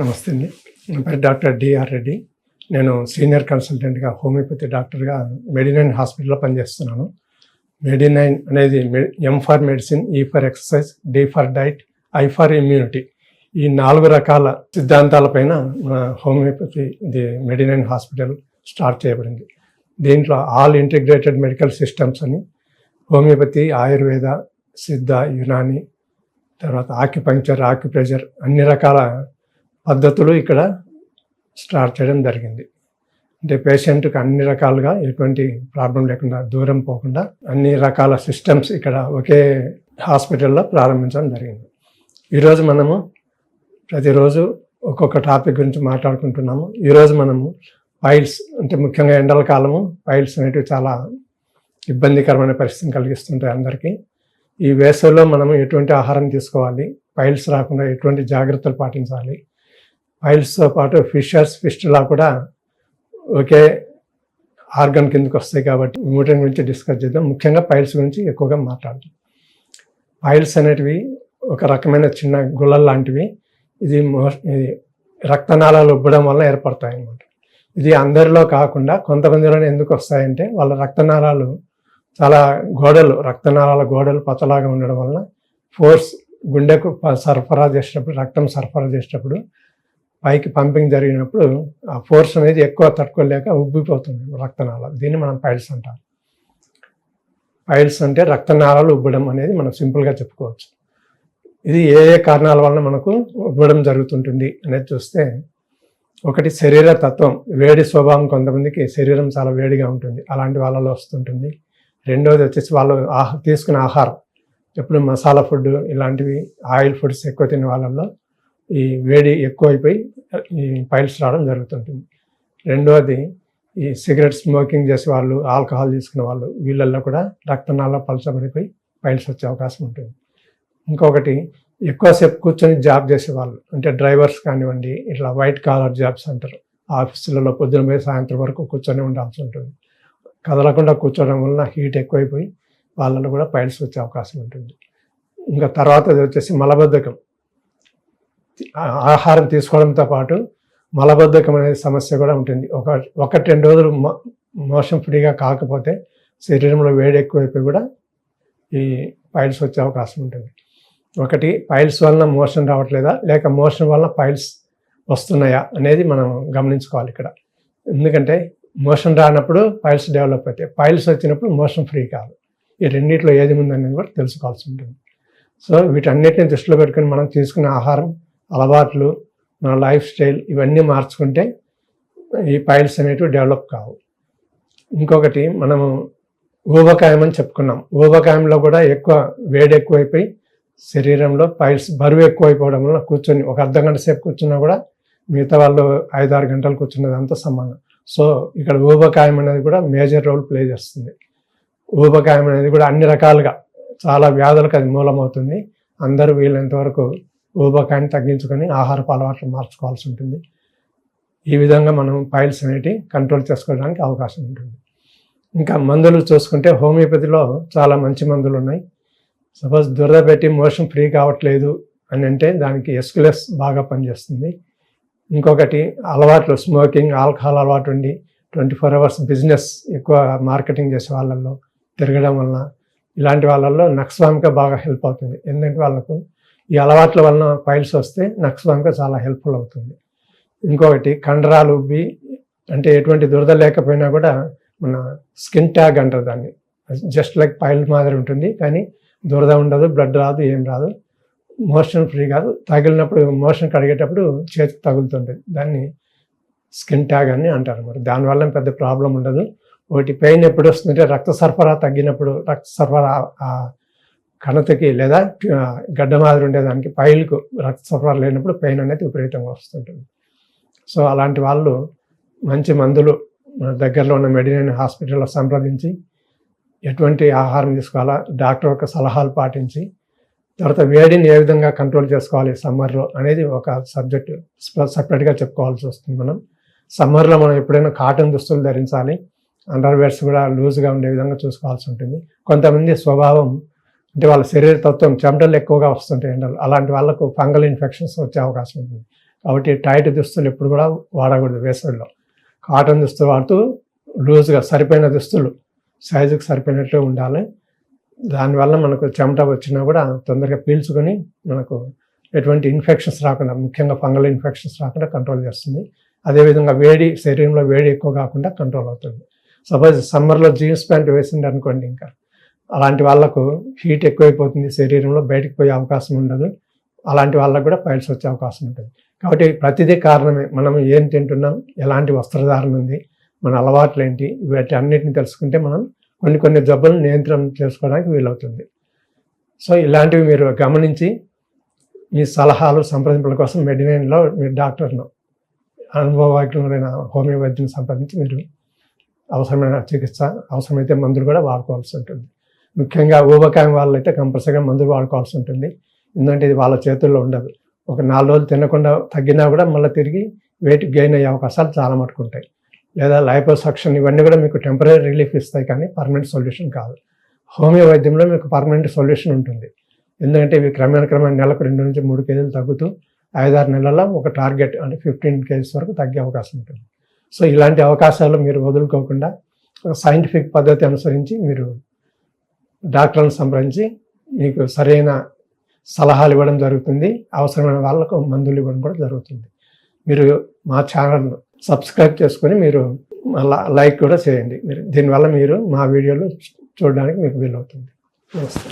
నమస్తే అండి. నా పేరు డాక్టర్ డిఆర్ రెడ్డి. నేను సీనియర్ కన్సల్టెంట్గా హోమియోపతి డాక్టర్గా మెడినైన్ హాస్పిటల్లో పనిచేస్తున్నాను. మెడినైన్ అనేది M for medicine E for exercise D for diet I for immunity. ఈ నాలుగు రకాల సిద్ధాంతాలపైన మన హోమియోపతి ఇది మెడినైన్ హాస్పిటల్ స్టార్ట్ చేయబడింది. దీంట్లో ఆల్ ఇంటిగ్రేటెడ్ మెడికల్ సిస్టమ్స్ అని హోమియోపతి ఆయుర్వేద సిద్ధ యునాని తర్వాత ఆక్యుపంక్చర్ ఆక్యుప్రెషర్ అన్ని రకాల పద్ధతులు ఇక్కడ స్టార్ట్ చేయడం జరిగింది. అంటే పేషెంట్కి అన్ని రకాలుగా ఎటువంటి ప్రాబ్లం లేకుండా దూరం పోకుండా అన్ని రకాల సిస్టమ్స్ ఇక్కడ ఒకే హాస్పిటల్లో ప్రారంభించడం జరిగింది. ఈరోజు మనము ప్రతిరోజు ఒక్కొక్క టాపిక్ గురించి మాట్లాడుకుంటున్నాము. ఈరోజు మనము ఫైల్స్ అంటే ముఖ్యంగా ఎండల కాలము ఫైల్స్ అనేటివి చాలా ఇబ్బందికరమైన పరిస్థితిని కలిగిస్తుంటాయి అందరికీ. ఈ వేసవిలో మనము ఎటువంటి ఆహారం తీసుకోవాలి ఫైల్స్ రాకుండా ఎటువంటి జాగ్రత్తలు పాటించాలి పైల్స్తో పాటు ఫిషర్స్ ఫిస్టులా కూడా ఒకే ఆర్గన్ కిందకి వస్తాయి కాబట్టి మూటన్ గురించి డిస్కస్ చేద్దాం. ముఖ్యంగా పైల్స్ గురించి ఎక్కువగా మాట్లాడదాం పైల్స్ అనేటివి ఒక రకమైన చిన్న గుల్లలు లాంటివి. ఇది ఇది రక్తనాళాలు ఉబ్బడం వల్ల ఏర్పడతాయి అన్నమాట ఇది అందరిలో కాకుండా కొంతమందిలోనే ఎందుకు వస్తాయంటే వాళ్ళ రక్తనాళాలు చాలా గోడలు రక్తనాళాల గోడలు పచ్చలాగా ఉండడం వలన ఫోర్స్ గుండెకు ప- సరఫరా చేసేటప్పుడు రక్తం సరఫరా చేసేటప్పుడు పైకి పంపింగ్ జరిగినప్పుడు ఆ ఫోర్స్ అనేది ఎక్కువ తట్టుకోలేక ఉబ్బిపోతుంది రక్తనాళాలు. దీన్ని మనం పైల్స్ అంటారు. పైల్స్ అంటే రక్తనాళాలు ఉబ్బడం అనేది మనం సింపుల్గా చెప్పుకోవచ్చు. ఇది ఏ ఏ కారణాల వలన మనకు ఉబ్బడం జరుగుతుంటుంది అనేది చూస్తే ఒకటి శరీర తత్వం. వేడి స్వభావం కొంతమందికి శరీరం చాలా వేడిగా ఉంటుంది. అలాంటి వాళ్ళలో వస్తుంటుంది. రెండోది వచ్చేసి వాళ్ళు ఆహ తీసుకునే ఆహారం. ఎప్పుడు మసాలా ఫుడ్ ఇలాంటివి ఆయిల్ ఫుడ్స్ ఎక్కువ తినే వాళ్ళల్లో ఈ వేడి ఎక్కువైపోయి ఈ పైల్స్ రావడం జరుగుతుంటుంది. రెండవది ఈ సిగరెట్ స్మోకింగ్ చేసే వాళ్ళు ఆల్కహాల్ తీసుకునే వాళ్ళు వీళ్ళల్లో కూడా రక్తనాళ పలచబడిపోయి పైల్స్ వచ్చే అవకాశం ఉంటుంది. ఇంకొకటి ఎక్కువసేపు కూర్చొని జాబ్ చేసేవాళ్ళు అంటే డ్రైవర్స్ కానివ్వండి ఇట్లా వైట్ కాలర్ జాబ్స్ అంటారు. ఆఫీసులలో పొద్దున పోయి సాయంత్రం వరకు కూర్చొని ఉండాల్సి ఉంటుంది. కదలకుండా కూర్చోవడం వలన హీట్ ఎక్కువైపోయి వాళ్ళలో కూడా పైల్స్ వచ్చే అవకాశం ఉంటుంది. ఇంకా తర్వాత వచ్చేసి మలబద్ధకం. ఆహారం తీసుకోవడంతో పాటు మలబద్ధకం అనే సమస్య కూడా ఉంటుంది. ఒక ఒకటి రెండు రోజులు మోషన్ ఫ్రీగా కాకపోతే శరీరంలో వేడి ఎక్కువైపోయి కూడా ఈ పైల్స్ వచ్చే అవకాశం ఉంటుంది. ఒకటి పైల్స్ వలన మోషన్ రావట్లేదా? లేక మోషన్ వలన పైల్స్ వస్తున్నాయా? అనేది మనం గమనించుకోవాలి ఇక్కడ. ఎందుకంటే మోషన్ రానప్పుడు పైల్స్ డెవలప్ అవుతాయి. పైల్స్ వచ్చినప్పుడు మోషన్ ఫ్రీ కాదు. ఈ రెండింటిలో ఏది ఉందనేది కూడా తెలుసుకోవాల్సి ఉంటుంది. సో వీటన్నిటిని దృష్టిలో పెట్టుకొని మనం తీసుకునే ఆహారం అలవాట్లు మన లైఫ్ స్టైల్ ఇవన్నీ మార్చుకుంటే ఈ పైల్స్ అనేటివి డెవలప్ కావు. ఇంకొకటి మనము ఊబకాయం అని చెప్పుకున్నాం. ఊబకాయంలో కూడా ఎక్కువ వేడి ఎక్కువైపోయి శరీరంలో పైల్స్ బరువు ఎక్కువైపోవడం వల్ల కూర్చొని ఒక అర్ధ గంట సేపు కూర్చున్నా కూడా మిగతా వాళ్ళు ఐదు ఆరు గంటలు కూర్చున్నదంతా సమానం. సో ఇక్కడ ఊబకాయం అనేది కూడా మేజర్ రోల్ ప్లే చేస్తుంది. ఊబకాయం అనేది కూడా అన్ని రకాలుగా చాలా వ్యాధులకు అది మూలమవుతుంది. అందరూ వీలైనంత వరకు ఊబకాయాన్ని తగ్గించుకొని ఆహారపు అలవాట్లు మార్చుకోవాల్సి ఉంటుంది. ఈ విధంగా మనం పైల్స్ అనేటివి కంట్రోల్ చేసుకోవడానికి అవకాశం ఉంటుంది. ఇంకా మందులు చూసుకుంటే హోమియోపతిలో చాలా మంచి మందులు ఉన్నాయి. సపోజ్ దురద పెట్టి మోషన్ ఫ్రీ కావట్లేదు అని అంటే దానికి ఎస్కులెస్ బాగా పనిచేస్తుంది. ఇంకొకటి అలవాట్లు స్మోకింగ్ ఆల్కహాల్ అలవాటు ఉండి ట్వంటీ ఫోర్ అవర్స్ బిజినెస్ ఎక్కువ మార్కెటింగ్ చేసే వాళ్ళల్లో తిరగడం వలన ఇలాంటి వాళ్ళల్లో నక్స్వామిక బాగా హెల్ప్ అవుతుంది. ఎందుకంటే వాళ్ళకు ఈ అలవాట్ల వలన ఫైల్స్ వస్తే నక్సలంగా చాలా హెల్ప్ఫుల్ అవుతుంది. ఇంకొకటి కండరాలు ఉబ్బి అంటే ఎటువంటి దురద లేకపోయినా కూడా మన స్కిన్ ట్యాగ్ అంటారు దాన్ని. జస్ట్ లైక్ పైల్ మాదిరి ఉంటుంది కానీ దురద ఉండదు బ్లడ్ రాదు ఏం రాదు. మోషన్ ఫ్రీ కాదు. తగిలినప్పుడు మోషన్ కడిగేటప్పుడు చేతికి తగులుతుంటుంది. దాన్ని స్కిన్ ట్యాగ్ అని అంటారు మరి. దానివల్ల పెద్ద ప్రాబ్లం ఉండదు. ఒకటి పెయిన్ ఎప్పుడు వస్తుందంటే రక్త సరఫరా తగ్గినప్పుడు రక్త సరఫరా కణతకి లేదా గడ్డ మాదిరి ఉండేదానికి పైల్కు రక్త సరఫరా లేనప్పుడు పెయిన్ అనేది విపరీతంగా వస్తుంటుంది. సో అలాంటి వాళ్ళు మంచి మందులు మన దగ్గరలో ఉన్న మెడినైన్ హాస్పిటల్లో సంప్రదించి ఎటువంటి ఆహారం తీసుకోవాలా డాక్టర్ యొక్క సలహాలు పాటించి తర్వాత వేడిని ఏ విధంగా కంట్రోల్ చేసుకోవాలి సమ్మర్లో అనేది ఒక సబ్జెక్ట్. సపరేట్గా చెప్పుకోవాల్సి వస్తుంది మనం. సమ్మర్లో మనం ఎప్పుడైనా కాటన్ దుస్తులు ధరించాలి అండర్వేర్స్ కూడా లూజ్గా ఉండే విధంగా చూసుకోవాల్సి ఉంటుంది. కొంతమంది స్వభావం అంటే వాళ్ళ శరీర తత్వం చెమటలు ఎక్కువగా వస్తుంటాయి ఎండలు. అలాంటి వాళ్ళకు ఫంగల్ ఇన్ఫెక్షన్స్ వచ్చే అవకాశం ఉంటుంది. కాబట్టి టైట్ దుస్తులు ఎప్పుడు కూడా వాడకూడదు వేసవిలో. కాటన్ దుస్తులు వాడుతూ లూజ్గా సరిపోయిన దుస్తులు సైజుకి సరిపోయినట్టు ఉండాలి. దానివల్ల మనకు చెమట వచ్చినా కూడా తొందరగా పీల్చుకొని మనకు ఎటువంటి ఇన్ఫెక్షన్స్ రాకుండా ముఖ్యంగా ఫంగల్ ఇన్ఫెక్షన్స్ రాకుండా కంట్రోల్ చేస్తుంది. అదేవిధంగా వేడి శరీరంలో వేడి ఎక్కువ కాకుండా కంట్రోల్ అవుతుంది. సపోజ్ సమ్మర్లో జీన్స్ ప్యాంట్ వేసిండే అనుకోండి ఇంకా అలాంటి వాళ్ళకు హీట్ ఎక్కువైపోతుంది శరీరంలో బయటకు పోయే అవకాశం ఉండదు. అలాంటి వాళ్ళకు కూడా పైల్స్ వచ్చే అవకాశం ఉంటుంది. కాబట్టి ప్రతిదీ కారణమే. మనం ఏం తింటున్నాం ఎలాంటి వస్త్రధారణ ఉంది మన అలవాట్లు ఏంటి వీటి అన్నిటిని తెలుసుకుంటే మనం కొన్ని కొన్ని జబ్బులను నియంత్రణ చేసుకోవడానికి వీలవుతుంది. సో ఇలాంటివి మీరు గమనించి మీ సలహాలు సంప్రదింపుల కోసం మెడినైన్లో మీరు డాక్టర్ను అనుభవజ్ఞులైన హోమియో వైద్యుని సంప్రదించి మీరు అవసరమైన చికిత్స అవసరమైతే మందులు కూడా వాడుకోవాల్సి ఉంటుంది. ముఖ్యంగా ఊబకాయం వాళ్ళైతే కంపల్సరీగా మందులు వాడుకోవాల్సి ఉంటుంది. ఎందుకంటే ఇది వాళ్ళ చేతుల్లో ఉండదు. ఒక నాలుగు రోజులు తినకుండా తగ్గినా కూడా మళ్ళీ తిరిగి వెయిట్ గెయిన్ అయ్యే అవకాశాలు చాలా మటుకు ఉంటాయి. లేదా లైపోసక్షన్ ఇవన్నీ కూడా మీకు టెంపరీ రిలీఫ్ ఇస్తాయి కానీ పర్మనెంట్ సొల్యూషన్ కాదు. హోమియో వైద్యంలో మీకు పర్మనెంట్ సొల్యూషన్ ఉంటుంది. ఎందుకంటే ఇవి క్రమేణ క్రమేణ నెలకు రెండు నుంచి మూడు కేజీలు తగ్గుతూ ఐదారు నెలల్లో ఒక టార్గెట్ అంటే ఫిఫ్టీన్ కేజీస్ వరకు తగ్గే అవకాశం ఉంటుంది. సో ఇలాంటి అవకాశాలు మీరు వదులుకోకుండా సైంటిఫిక్ పద్ధతి అనుసరించి మీరు డాక్టర్లను సంప్రదించి మీకు సరైన సలహాలు ఇవ్వడం జరుగుతుంది. అవసరమైన వాళ్ళకు మందులు ఇవ్వడం కూడా జరుగుతుంది. మీరు మా ఛానల్ సబ్స్క్రైబ్ చేసుకొని మీరు మళ్ళా లైక్ కూడా చేయండి. మీరు దీనివల్ల మీరు మా వీడియోలు చూడడానికి మీకు వీలవుతుంది. నమస్తే.